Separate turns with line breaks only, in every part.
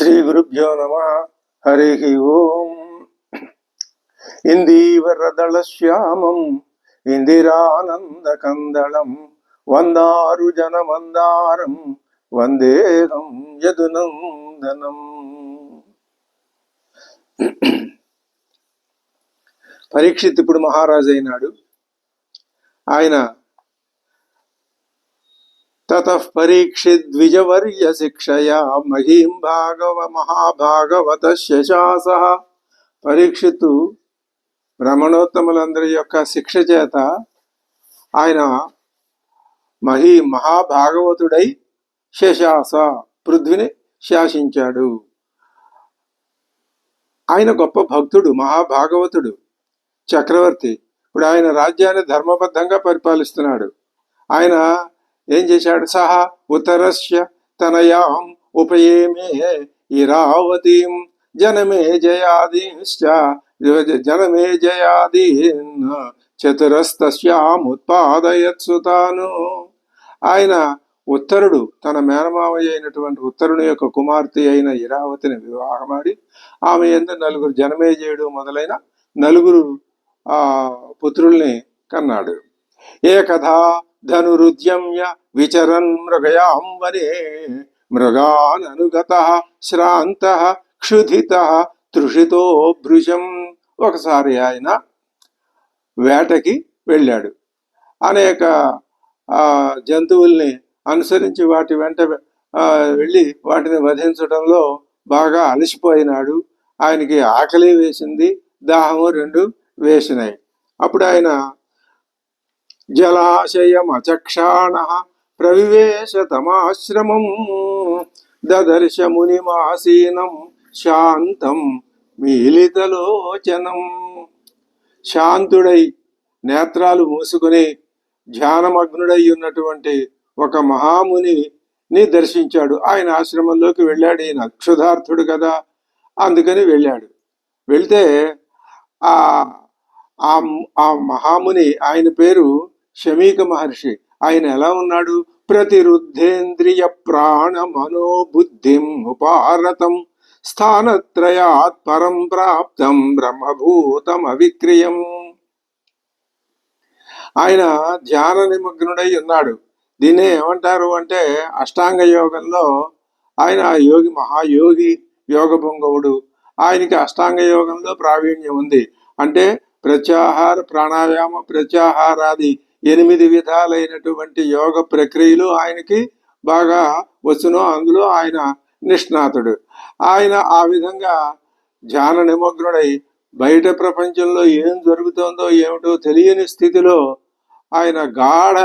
శ్రీ గురుభ్యో నమ హరి ఓం ఇందీవరదళ శ్యామం ఇందిరానందకందళం వందారు జనమందారం వందేహం యదునందనం పరీక్షిత్ ఇప్పుడు మహారాజు అయినాడు ఆయన తతః పరీక్షిద్విజవర్య శిక్షయా మహీం భాగవ మహాభాగవత శశాస పరీక్షిత్తు బ్రహ్మణోత్తములందరి యొక్క శిక్ష చేత ఆయన మహీ మహాభాగవతుడై శశాస పృథ్విని శాసించాడు. ఆయన గొప్ప భక్తుడు మహాభాగవతుడు చక్రవర్తి. ఇప్పుడు ఆయన రాజ్యాన్ని ధర్మబద్ధంగా పరిపాలిస్తున్నాడు. ఆయన ఏం చేశాడు సహా? ఉత్తరస్య తనయాం ఉపయేమే ఇరావతీం జనమే జయాదీశ్చ జనమే జయాదీన్ చతురస్తస్యాం ఆయన ఉత్తరుడు తన మేనమామయ్య అయినటువంటి ఉత్తరుని యొక్క కుమార్తె అయిన ఇరావతిని వివాహమాడి ఆమె ఎందు నలుగురు జనమేజయుడు మొదలైన నలుగురు ఆ పుత్రుల్ని కన్నాడు. ఏకథా ధనురుద్యమ్య విచరన్ మృగయాం వనే మృగాననుగత శ్రాంత క్షుధిత తృషితో భృజం ఒకసారి ఆయన వేటకి వెళ్ళాడు. అనేక జంతువుల్ని అనుసరించి వాటి వెంట వెళ్ళి వాటిని వధించడంలో బాగా అలసిపోయినాడు. ఆయనకి ఆకలి వేసింది దాహము రెండు వేసినాయి. అప్పుడు ఆయన జలాశయం అచక్షాణ తమాశ్రమం దదర్శ మునిమాసీనం శాంతం మీలితలోచనం. శాంతుడై నేత్రాలు మూసుకుని ధ్యానమగ్నుడై ఉన్నటువంటి ఒక మహామునిని దర్శించాడు. ఆయన ఆశ్రమంలోకి వెళ్ళాడు. ఈయన క్షుధార్థుడు కదా. అందుకని వెళ్ళాడు. వెళ్తే ఆ ఆ మహాముని ఆయన పేరు షమీక మహర్షి. ఆయన ఎలా ఉన్నాడు? ప్రతిరుద్ధేంద్రియ ప్రాణ మనోబుద్ధిం ఉపారతం స్థానత్రయాత్ పరం ప్రాప్తం బ్రహ్మభూతం అవిక్రియం ఆయన ధ్యాన నిమగ్నుడై ఉన్నాడు. దీన్ని ఏమంటారు అంటే అష్టాంగ యోగంలో ఆయన యోగి మహాయోగి యోగ భంగవుడు ఆయనకి అష్టాంగ యోగంలో ప్రావీణ్యం ఉంది. అంటే ప్రత్యాహార ప్రాణాయామ ప్రత్యాహారాది ఎనిమిది విధాలైనటువంటి యోగ ప్రక్రియలు ఆయనకి బాగా వచ్చును అందులో ఆయన నిష్ణాతుడు. ఆయన ఆ విధంగా ధ్యాన నిమగ్నుడై బయట ప్రపంచంలో ఏం జరుగుతుందో ఏమిటో తెలియని స్థితిలో ఆయన గాఢ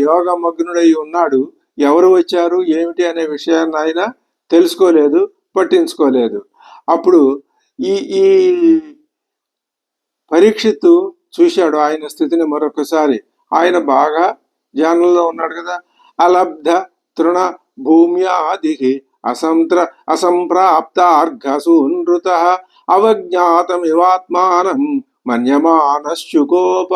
యోగ మగ్నుడై ఉన్నాడు. ఎవరు వచ్చారు ఏమిటి అనే విషయాన్ని ఆయన తెలుసుకోలేదు పట్టించుకోలేదు. అప్పుడు ఈ ఈ పరీక్షిత్తు చూశాడు ఆయన స్థితిని మరొకసారి. ఆయన బాగా ధ్యానంలో ఉన్నాడు కదా. అలబ్ధ తృణ భూమ్యాది అసంత్ర అసంప్రాప్తార్ఘసూనృత అవజ్ఞాతమివాత్మానం మన్యమానశ్చుకోప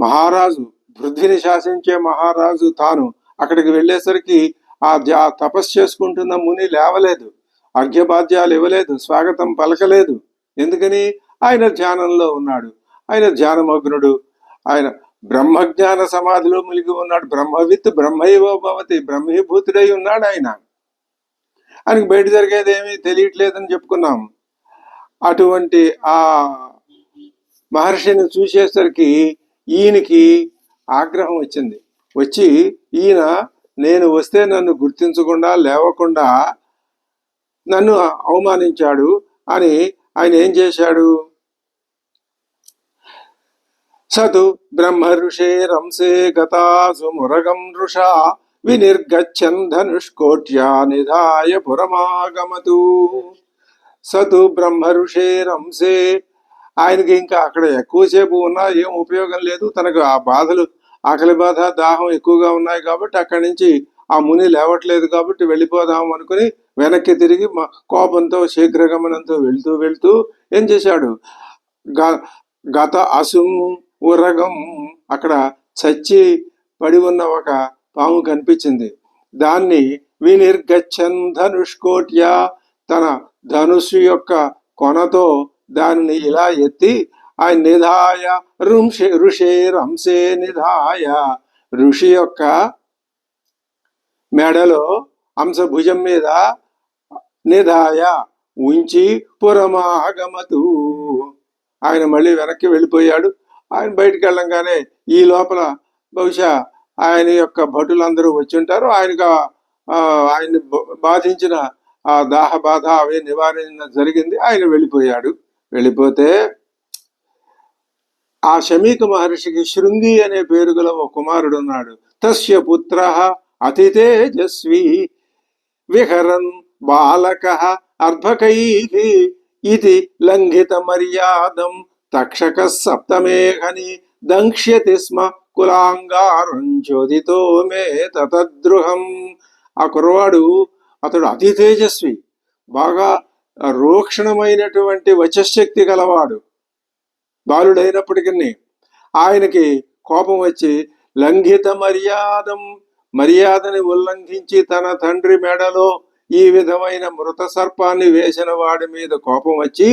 మహారాజు పృథ్వీని శాసించే మహారాజు తాను అక్కడికి వెళ్ళేసరికి ఆ ధ్యా తపస్సు చేసుకుంటున్న ముని లేవలేదు. అర్ఘ్యబాధ్యాలు ఇవ్వలేదు. స్వాగతం పలకలేదు. ఎందుకని? ఆయన ధ్యానంలో ఉన్నాడు. ఆయన ధ్యానమగ్నుడు. ఆయన బ్రహ్మజ్ఞాన సమాధిలో మునిగి ఉన్నాడు. బ్రహ్మవిత్ బ్రహ్మైవ భవతి. బ్రహ్మీభూతుడై ఉన్నాడు ఆయన. ఆయనకు బయట జరిగేది ఏమీ తెలియట్లేదని చెప్పుకున్నాం. అటువంటి ఆ మహర్షిని చూసేసరికి ఈయనకి ఆగ్రహం వచ్చింది. వచ్చి ఈయన నేను వస్తే నన్ను గుర్తించకుండా లేవకుండా నన్ను అవమానించాడు అని ఆయన ఏం చేశాడు? సతు బ్రహ్మ ఋషే రంసే గతాసు మురగం ఋషా వినిర్గచ్చన్ ధనుష్కోట్యా నిధాయ పురమాగమతు. సతు బ్రహ్మ ఋషే రంసే ఆయనకి ఇంకా అక్కడ ఎక్కువసేపు ఉన్నా ఏం ఉపయోగం లేదు. తనకు ఆ బాధలు ఆకలి బాధ దాహం ఎక్కువగా ఉన్నాయి కాబట్టి అక్కడి నుంచి ఆ ముని లేవట్లేదు కాబట్టి వెళ్ళిపోదాం అనుకుని వెనక్కి తిరిగి కోపంతో శీఘ్రగమనంతో వెళ్తూ వెళ్తూ ఏం చేశాడు? గ- గత అసుం ఉరగం అక్కడ చచ్చి పడి ఉన్న ఒక పాము కనిపించింది. దాన్ని వినిర్గచ్చన్ ధనుష్కోట్య తన ధనుసు యొక్క కొనతో దానిని ఇలా ఎత్తి ఆయన నిధాయ ఋషి ఋషేరంశే నిధాయ ఋషి యొక్క మెడలో అంశ భుజం మీద నిధాయ ఉంచి పురమాగమతు. ఆయన మళ్ళీ వెనక్కి వెళ్ళిపోయాడు. ఆయన బయటికి వెళ్ళంగానే ఈ లోపల బహుశా ఆయన యొక్క భటులందరూ వచ్చుంటారు. ఆయనకు ఆయన్ని బాధించిన ఆ దాహ బాధ అవి నివారణ జరిగింది. ఆయన వెళ్ళిపోయాడు. వెళ్ళిపోతే ఆ శమీక మహర్షికి శృంగి అనే పేరు గల ఒక కుమారుడు ఉన్నాడు. తస్య పుత్ర అతి తేజస్వి విహరన్ బాలక అర్భకై ఇది లంఘిత మర్యాదం తక్షక సప్తమేఘని దంక్ష్యతి స్మ కులాంగారం చోదితో మే తతద్రుహం ఆ కుర్రవాడు అతడు అతి తేజస్వి బాగా రోక్షణమైనటువంటి వచశక్తి గలవాడు బాలుడైనప్పటికీ ఆయనకి కోపం వచ్చి లంఘిత మర్యాదం మర్యాదని ఉల్లంఘించి తన తండ్రి మెడలో ఈ విధమైన మృత సర్పాన్ని వేసిన వాడి మీద కోపం వచ్చి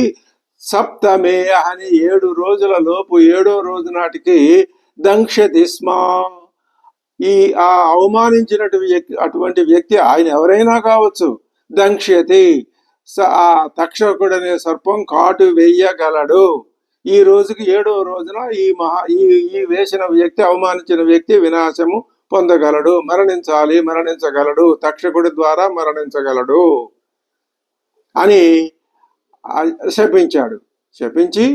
సప్తమే అని ఏడు రోజుల లోపు ఏడో రోజు నాటికి దంక్షతి స్మా ఈ ఆ అవమానించినటు వ్యక్తి అటువంటి వ్యక్తి ఆయన ఎవరైనా కావచ్చు దంక్ష్యతి. స- ఆ తక్షకుడనే సర్పం కాటు వెయ్యగలడు ఈ రోజుకి ఏడో రోజున ఈ మహా ఈ ఈ వేసిన వ్యక్తి అవమానించిన వ్యక్తి వినాశము పొందగలడు. మరణించాలి మరణించగలడు. తక్షకుడి ద్వారా మరణించగలడు. అని శపించాడు. శపించి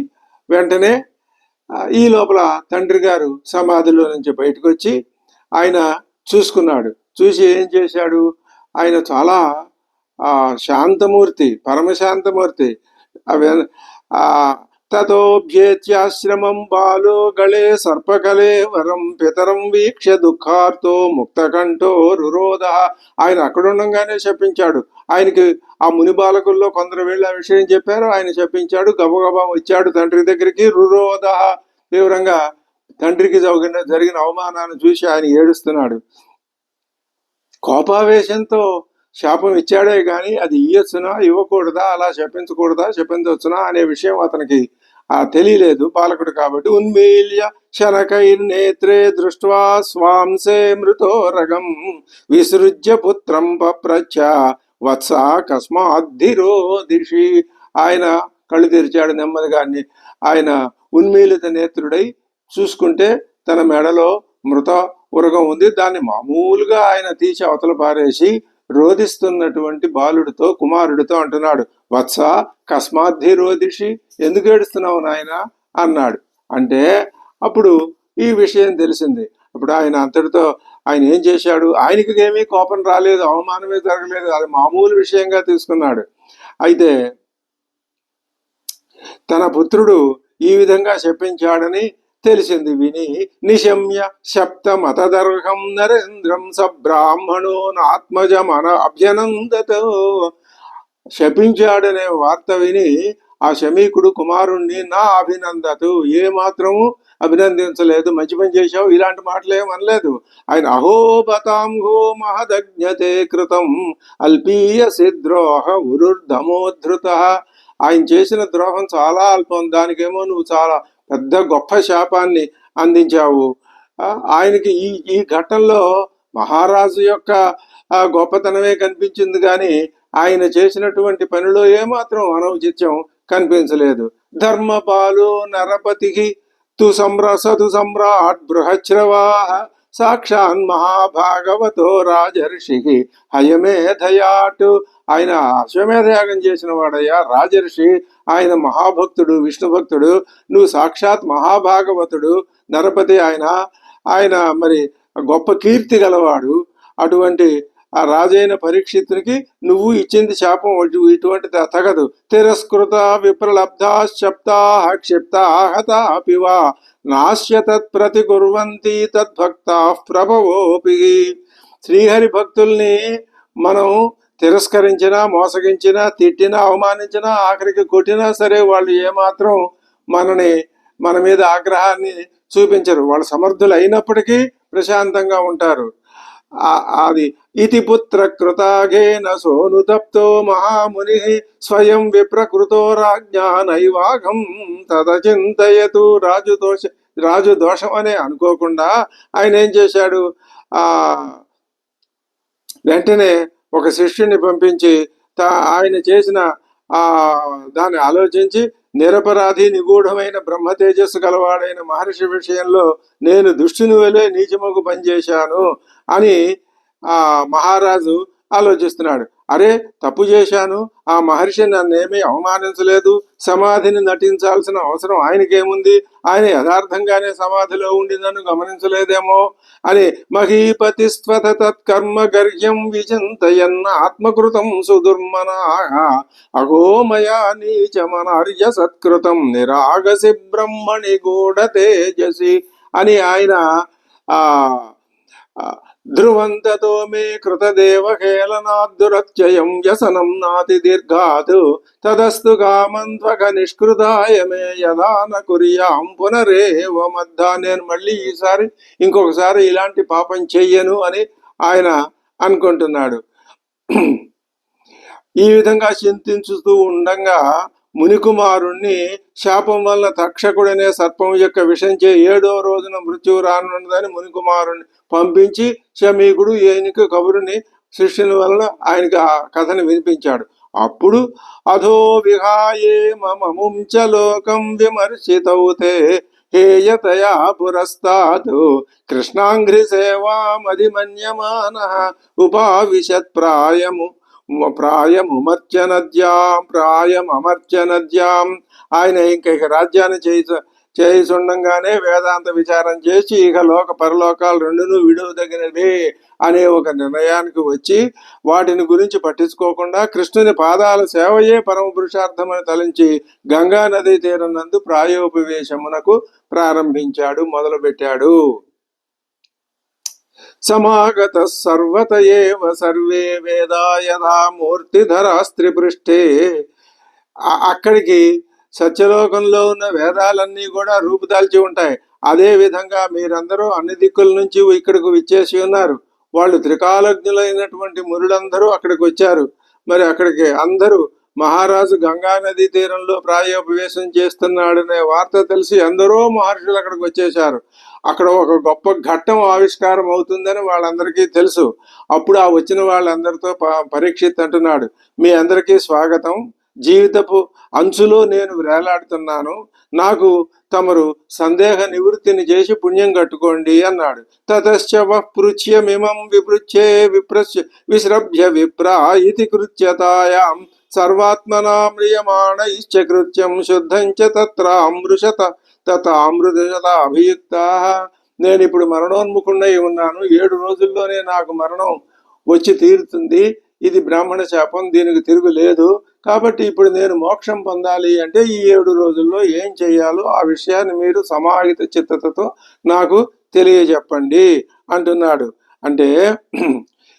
వెంటనే ఈ లోపల తండ్రి గారు సమాధిలో నుంచి బయటకు వచ్చి ఆయన చూసుకున్నాడు. చూసి ఏం చేశాడు? ఆయన చాలా శాంతమూర్తి పరమశాంతమూర్తి. అవి తతోభ్యేత్యాశ్రమం బాలో గళే సర్పకలే వరం పితరం వీక్ష దుఃఖార్తో ముక్తకంఠో రురోధ ఆయన అక్కడ ఉండగానే శపించాడు. ఆయనకి ఆ ముని బాలకుల్లో కొందరు వెళ్ళి ఆ విషయం చెప్పారు. ఆయన శపించాడు గబగబా వచ్చాడు తండ్రి దగ్గరికి. రురోదహ తీవ్రంగా తండ్రికి జరిగిన జరిగిన అవమానాన్ని చూసి ఆయన ఏడుస్తున్నాడు. కోపావేశంతో శాపం ఇచ్చాడే కానీ అది ఇయ్యొచ్చునా ఇవ్వకూడదా అలా శపించకూడదా శపించవచ్చునా అనే విషయం అతనికి ఆ తెలియలేదు బాలకుడు కాబట్టి. ఉన్మీల్య శనకైర్నేత్రే దృష్ట్వా స్వాంసే మృతో రగం. విసృజ్య పుత్రం పప్రచ వత్స కస్మాద్ధిరోదిషి ఆయన కళ్ళు తెరిచాడు నెమ్మదిగా ఆయన ఉన్మీలిత నేత్రుడై చూసుకుంటే తన మెడలో మృత ఉరగం ఉంది. దాన్ని మామూలుగా ఆయన తీసి అవతల పారేసి రోధిస్తున్నటువంటి బాలుడితో కుమారుడితో అంటున్నాడు. వత్స కస్మాద్ధి రోధిషి ఎందుకు ఏడుస్తున్నావు నాయన? అన్నాడు. అంటే అప్పుడు ఈ విషయం తెలిసింది. అప్పుడు ఆయన అంతటితో ఆయన ఏం చేశాడు? ఆయనకి ఏమీ కోపం రాలేదు అవమానమే జరగలేదు. అది మామూలు విషయంగా తీసుకున్నాడు. అయితే తన పుత్రుడు ఈ విధంగా శపించాడని తెలిసింది విని నిశమ్య శప్తమతదర్హం నరేంద్రం సబ్రాహ్మణో నాత్మజమన అభ్యనందతో శపించాడనే వార్త విని ఆ శమీకుడు కుమారుణ్ణి నా అభినందతు. ఏ మాత్రము అభినందించలేదు మంచి పని చేశావు ఇలాంటి మాటలు ఏం అనలేదు. ఆయన అహోబతాంహో మహదజ్ఞతే కృతం అల్పీయ సిద్రోహ ఉరుర్ధమోద్ధృత. ఆయన చేసిన ద్రోహం చాలా అల్పం దానికేమో నువ్వు చాలా పెద్ద గొప్ప శాపాన్ని అందించావు. ఆయనకి ఈ ఈ ఘట్టంలో మహారాజు యొక్క గొప్పతనమే కనిపించింది కానీ ఆయన చేసినటువంటి పనిలో ఏమాత్రం అనౌచిత్యం కనిపించలేదు. ధర్మపాలు నరపతికి తు సంరసతు సమ్రాట్ బృహశ్రవా సాక్షాన్ మహాభాగవతో రాజర్షి హయమేధయాటు ఆయన అశ్వమేధయాగం చేసిన వాడయ్యా రాజర్షి ఆయన మహాభక్తుడు విష్ణు భక్తుడు నువ్వు సాక్షాత్ మహాభాగవతుడు నరపతి ఆయన ఆయన మరి గొప్ప కీర్తి గలవాడు అటువంటి ఆ రాజైన పరీక్షితునికి నువ్వు ఇచ్చింది శాపం ఇటువంటిది ఇటువంటి తగదు తిరస్కృత విప్రలబ్ధా శప్తా క్షిప్తా నాశ్య తత్ప్రతి కుర్వంతి తద్భక్త ప్రభవోపి. శ్రీహరి భక్తుల్ని మనం తిరస్కరించినా మోసగించినా తిట్టినా అవమానించినా ఆఖరికి కొట్టినా సరే వాళ్ళు ఏమాత్రం మనని మన మీద ఆగ్రహాన్ని చూపించరు. వాళ్ళు సమర్థులు అయినప్పటికీ ప్రశాంతంగా ఉంటారు. అది ఇతి పుత్ర కృతాఘేన సోనుతప్తో మహాముని స్వయం విప్రకృతో రాజ్ఞా నైవాగం తదచింతయతు రాజు దోష రాజు దోషం అనే అనుకోకుండా ఆయన ఏం చేశాడు? ఆ వెంటనే ఒక శిష్యుని పంపించి తా- ఆయన చేసిన ఆ దాన్ని ఆలోచించి నిరపరాధి నిగూఢమైన బ్రహ్మ తేజస్సు గలవాడైన మహర్షి విషయంలో నేను దుష్టుని వెళ్ళే నీచముకు పనిచేశాను అని మహారాజు ఆలోచిస్తున్నాడు. అరే తప్పు చేశాను. ఆ మహర్షి నన్నేమీ అవమానించలేదు. సమాధిని నటించాల్సిన అవసరం ఆయనకేముంది? ఆయన యథార్థంగానే సమాధిలో ఉండి నన్ను గమనించలేదేమో? అని మహీపతి స్వత తత్కర్మ గర్యం విచింతయన్న ఆత్మకృతం సుదుర్మనా అగోమయా నీచమనార్య సత్కృతం నిరాగసి బ్రహ్మణి గూఢ తేజసి అని ఆయన ఆ, ధ్రువంతతో మే కృతదేవహేళనాద్దురత్యయం వ్యసనం నాతి దీర్ఘాత్. తదస్తు కామంత్వక నిష్కృతాయ మే యదా కురియాం పునరేవ మద్దా నేను మళ్ళీ ఈసారి ఇంకొకసారి ఇలాంటి పాపం చెయ్యను అని ఆయన అనుకుంటున్నాడు. ఈ విధంగా చింతించుతూ ఉండగా మునికుమారుణ్ణి శాపం వల్ల తక్షకుడనే సర్పం యొక్క విషంచే ఏడో రోజున మృత్యువు రానున్నదని మునికుమారుణ్ణి పంపించి శమీకుడు ఈయనకు కబురుని శిష్యుని వలన ఆయనకి ఆ కథను వినిపించాడు. అప్పుడు అధో విహాయే మమముంచ లోకం విమర్శితౌతే హేయతయా పురస్తాదు కృష్ణాంఘ్రి సేవామధిమన్యమాన ఉపావిశత్ ప్రాయము. ప్రాయముమర్చనద్యాం ప్రాయమర్చనద్యాం ఆయన ఇంకా ఇక రాజ్యాన్ని చేయి చేయిచుండంగానే వేదాంత విచారం చేసి ఇక లోక పరలోకాలు రెండును విడవదగినవి అనే ఒక నిర్ణయానికి వచ్చి వాటిని గురించి పట్టించుకోకుండా కృష్ణుని పాదాల సేవయే పరమ పురుషార్థమని తలంచి గంగా నదీ తీరం నందు ప్రాయోపవేశమునకు ప్రారంభించాడు మొదలుపెట్టాడు. సమాగత సర్వత ఏవ సర్వే వేదా యథా మూర్తిధరాస్త్రి పృష్ఠే అక్కడికి సత్యలోకంలో ఉన్న వేదాలన్నీ కూడా రూపుదాల్చి ఉంటాయి. అదే విధంగా మీరందరూ అన్ని దిక్కుల నుంచి ఇక్కడికి విచ్చేసి ఉన్నారు. వాళ్ళు త్రికాలజ్ఞులైనటువంటి మురులందరూ అక్కడికి వచ్చారు. మరి అక్కడికి అందరూ మహారాజు గంగా నదీ తీరంలో ప్రాయోపవేశం చేస్తున్నాడనే వార్త తెలిసి ఎందరో మహర్షులు అక్కడికి వచ్చేశారు. అక్కడ ఒక గొప్ప ఘట్టం ఆవిష్కారం అవుతుందని వాళ్ళందరికీ తెలుసు. అప్పుడు ఆ వచ్చిన వాళ్ళందరితో ప- పరీక్షిత్ అంటున్నాడు. మీ అందరికీ స్వాగతం. జీవితపు అంచులో నేను వేలాడుతున్నాను. నాకు తమరు సందేహ నివృత్తిని చేసి పుణ్యం కట్టుకోండి అన్నాడు. తతశ్చ వృచ్యమిమం పృచ్యమిమం విప్రశ్య విశ్రభ్య విప్రా ఇది కృత్యతాయాం. సర్వాత్మనామ్రియమాణ ఇశ్చ కృత్యం శుద్ధం చ తత్ర అమృషత తత అమృతశత అభియుక్త నేను ఇప్పుడు మరణోన్ముఖుండై ఉన్నాను. ఏడు రోజుల్లోనే నాకు మరణం వచ్చి తీరుతుంది. ఇది బ్రాహ్మణ శాపం దీనికి తిరుగు లేదు. కాబట్టి ఇప్పుడు నేను మోక్షం పొందాలి అంటే ఈ ఏడు రోజుల్లో ఏం చేయాలో ఆ విషయాన్ని మీరు సమాహిత చిత్తతతో నాకు తెలియజెప్పండి అంటున్నాడు. అంటే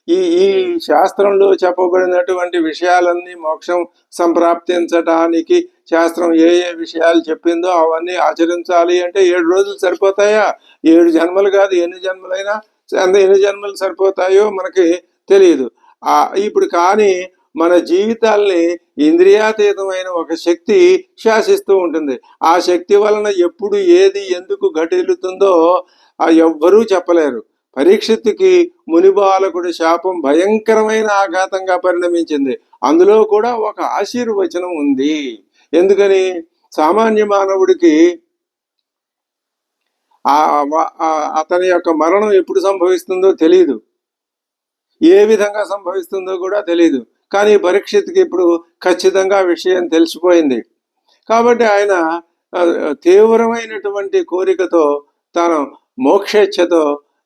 ఈ ఈ శాస్త్రంలో చెప్పబడినటువంటి విషయాలన్నీ మోక్షం సంప్రాప్తించటానికి శాస్త్రం ఏ ఏ విషయాలు చెప్పిందో అవన్నీ ఆచరించాలి అంటే ఏడు రోజులు సరిపోతాయా? ఏడు జన్మలు కాదు ఎన్ని జన్మలైనా అంత ఎన్ని జన్మలు సరిపోతాయో మనకి తెలియదు. ఆ ఇప్పుడు కానీ మన జీవితాల్ని ఇంద్రియాతీతమైన ఒక శక్తి శాసిస్తూ ఉంటుంది. ఆ శక్తి వలన ఎప్పుడు ఏది ఎందుకు ఘటిల్లుతుందో ఆ ఎవ్వరూ చెప్పలేరు. పరీక్షిత్తుకి మునిబాలకుడి శాపం భయంకరమైన ఆఘాతంగా పరిణమించింది. అందులో కూడా ఒక ఆశీర్వచనం ఉంది. ఎందుకని? సామాన్య మానవుడికి అతని యొక్క మరణం ఎప్పుడు సంభవిస్తుందో తెలియదు ఏ విధంగా సంభవిస్తుందో కూడా తెలియదు కానీ పరీక్షిత్కి ఇప్పుడు ఖచ్చితంగా విషయం తెలిసిపోయింది. కాబట్టి ఆయన తీవ్రమైనటువంటి కోరికతో తను మోక్షేచ్ఛతో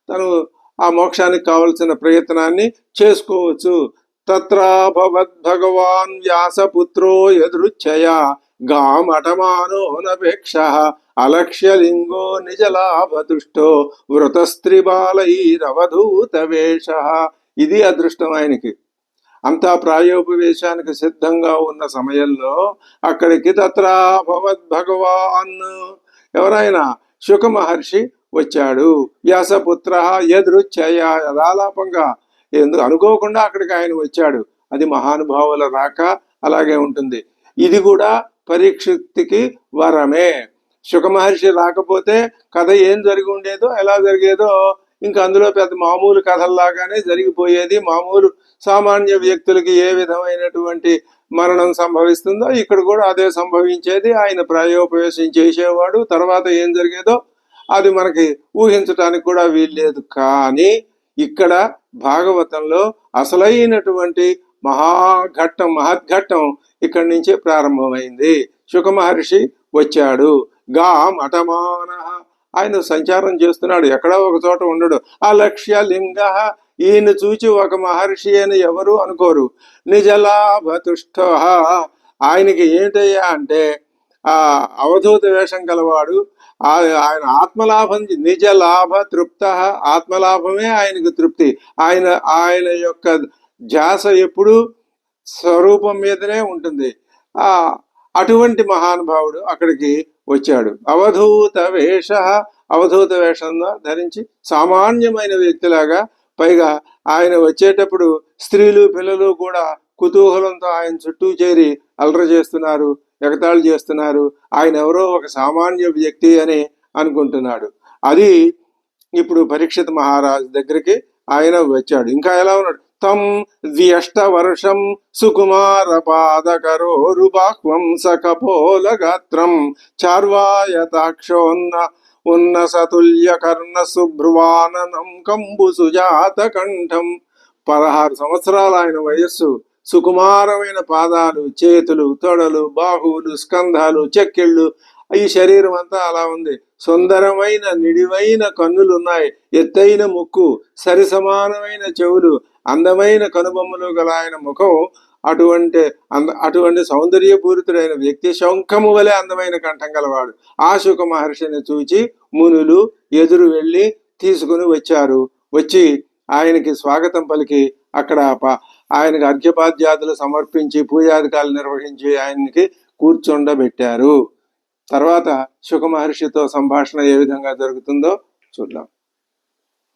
తను ఆ మోక్షానికి కావలసిన ప్రయత్నాన్ని చేసుకోవచ్చు. తత్రాభవద్భగవాన్ వ్యాసపుత్రో యదృచ్ఛయ గామటమానోనపేక్ష అలక్ష్యలింగో వ్రతస్త్రి వృతస్త్రిబాలైరవధూత వేష. ఇది అదృష్టం ఆయనకి. అంతా ప్రాయోపవేశానికి సిద్ధంగా ఉన్న సమయంలో అక్కడికి తత్రా భగవాన్ ఎవరైనా శుక మహర్షి వచ్చాడు. వ్యాసపుత్ర ఎదురుచ్చయ యథాలాపంగా. ఎందుకు అనుకోకుండా అక్కడికి ఆయన వచ్చాడు. అది మహానుభావుల రాక అలాగే ఉంటుంది. ఇది కూడా పరీక్షిత్తికి వరమే. సుఖమహర్షి రాకపోతే కథ ఏం జరిగి ఉండేదో ఎలా జరిగేదో ఇంకా అందులో పెద్ద మామూలు కథల్లాగానే జరిగిపోయేది. మామూలు సామాన్య వ్యక్తులకి ఏ విధమైనటువంటి మరణం సంభవిస్తుందో ఇక్కడ కూడా అదే సంభవించేది. ఆయన ప్రాయోపవేశం చేసేవాడు. తర్వాత ఏం జరిగేదో అది మనకి ఊహించటానికి కూడా వీల్లేదు. కానీ ఇక్కడ భాగవతంలో అసలైనటువంటి మహాఘట్టం మహద్ఘట్టం ఇక్కడి నుంచే ప్రారంభమైంది. శుక మహర్షి వచ్చాడు. గా మఠమాన. ఆయన సంచారం చేస్తున్నాడు. ఎక్కడో ఒక చోట ఉండడు. అలక్ష్య లింగ ఈయన చూచి ఒక మహర్షి అని ఎవరు అనుకోరు. నిజలాభతుష్ట ఆయనకి ఏంటయ్యా అంటే ఆ అవధూత వేషం గలవాడు ఆయన ఆత్మలాభం నిజ లాభ తృప్త ఆత్మలాభమే ఆయనకు తృప్తి. ఆయన ఆయన యొక్క ధ్యాస ఎప్పుడు స్వరూపం మీదనే ఉంటుంది. ఆ అటువంటి మహానుభావుడు అక్కడికి వచ్చాడు. అవధూత వేష అవధూత వేషంగా ధరించి సామాన్యమైన వ్యక్తిలాగా పైగా ఆయన వచ్చేటప్పుడు స్త్రీలు పిల్లలు కూడా కుతూహలంతో ఆయన చుట్టూ చేరి అలర చేస్తున్నారు. ఎగతాళి చేస్తున్నారు. ఆయన ఎవరో ఒక సామాన్య వ్యక్తి అని అనుకుంటున్నాడు. అది ఇప్పుడు పరీక్షిత్ మహారాజు దగ్గరికి ఆయన వచ్చాడు. ఇంకా ఎలా ఉన్నాడు? తం ద్వ్యష్ట వర్షం సుకుమార పాదకరోరు బాహ్వం సకపోల గాత్రం చార్వాయతాక్షోన్న ఉన్న సతుల్య కర్ణ సుభ్రువాననం కంబు సుజాత కంఠం. పదహారు సంవత్సరాల ఆయన వయస్సు. సుకుమారమైన పాదాలు చేతులు తొడలు బాహువులు స్కంధాలు చెక్కిళ్ళు ఈ శరీరం అంతా అలా ఉంది. సుందరమైన నిడివైన కన్నులు ఉన్నాయి ఎత్తైన ముక్కు సరిసమానమైన చెవులు అందమైన కనుబొమ్మలు గల ఆయన ముఖం అటువంటి అంద అటువంటి సౌందర్యపూరితుడైన వ్యక్తి శంఖము వలె అందమైన కంఠం గలవాడు. ఆ మహర్షిని చూచి మునులు ఎదురు వెళ్ళి తీసుకుని వచ్చారు. వచ్చి ఆయనకి స్వాగతం పలికి అక్కడ ఆయనకి అర్ఘ్యపాద్యాదులు సమర్పించి పూజాధికాలు నిర్వహించి ఆయనకి కూర్చుండబెట్టారు. తర్వాత శుక మహర్షితో సంభాషణ ఏ విధంగా జరుగుతుందో చూద్దాం.